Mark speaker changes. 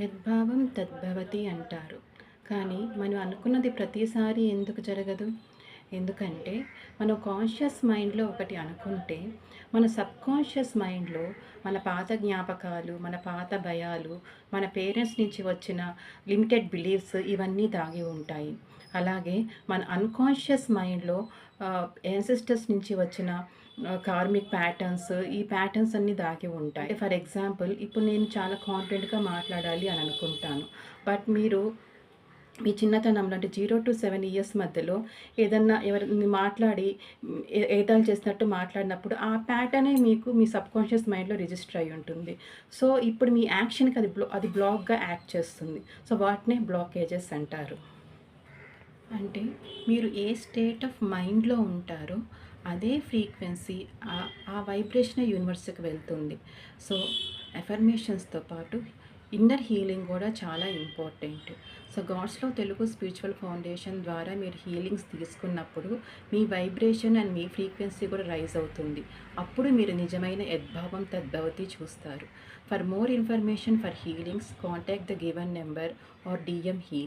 Speaker 1: యద్భావం తద్భవతి అంటారు. కానీ మనం అనుకున్నది ప్రతిసారి ఎందుకు జరగదు? ఎందుకంటే మనం కాన్షియస్ మైండ్లో ఒకటి అనుకుంటే మన సబ్కాన్షియస్ మైండ్లో మన పాత జ్ఞాపకాలు మన పాత భయాలు మన పేరెంట్స్ నుంచి వచ్చిన లిమిటెడ్ బిలీఫ్స్ ఇవన్నీ దాగి ఉంటాయి. అలాగే మన అన్కాన్షియస్ మైండ్లో ఎన్సిస్టర్స్ నుంచి వచ్చిన కార్మిక్ ప్యాటర్న్స్ ఈ ప్యాటర్న్స్ అన్నీ దాగి ఉంటాయి. ఫర్ ఎగ్జాంపుల్ ఇప్పుడు నేను చాలా కాన్ఫిడెంట్గా మాట్లాడాలి అని అనుకుంటాను. బట్ మీరు మీ చిన్నతనంలో అంటే జీరో టు సెవెన్ ఇయర్స్ మధ్యలో ఏదన్నా ఎవరిని మాట్లాడి ఏదాలు చేసినట్టు మాట్లాడినప్పుడు ఆ ప్యాటర్నే మీకు మీ సబ్కాన్షియస్ మైండ్లో రిజిస్టర్ అయి ఉంటుంది. సో ఇప్పుడు మీ యాక్షన్కి అది బ్లో అది బ్లాక్గా యాక్ట్ చేస్తుంది. సో వాటినే బ్లాకేజెస్ అంటారు. అంటే మీరు ఏ స్టేట్ ఆఫ్ మైండ్లో ఉంటారో అదే ఫ్రీక్వెన్సీ ఆ- వైబ్రేషన్ యూనివర్స్కి వెళ్తుంది. సో ఎఫర్మేషన్స్తో పాటు ఇన్నర్ హీలింగ్ కూడా చాలా ఇంపార్టెంట్ సో గాడ్స్లో తెలుగు స్పిరిచువల్ ఫౌండేషన్ ద్వారా మీరు హీలింగ్స్ తీసుకున్నప్పుడు మీ వైబ్రేషన్ అండ్ మీ ఫ్రీక్వెన్సీ కూడా రైజ్ అవుతుంది. అప్పుడు మీరు నిజమైన యద్భావం తద్భవతి చూస్తారు. For more information for healings contact the given number or DM heal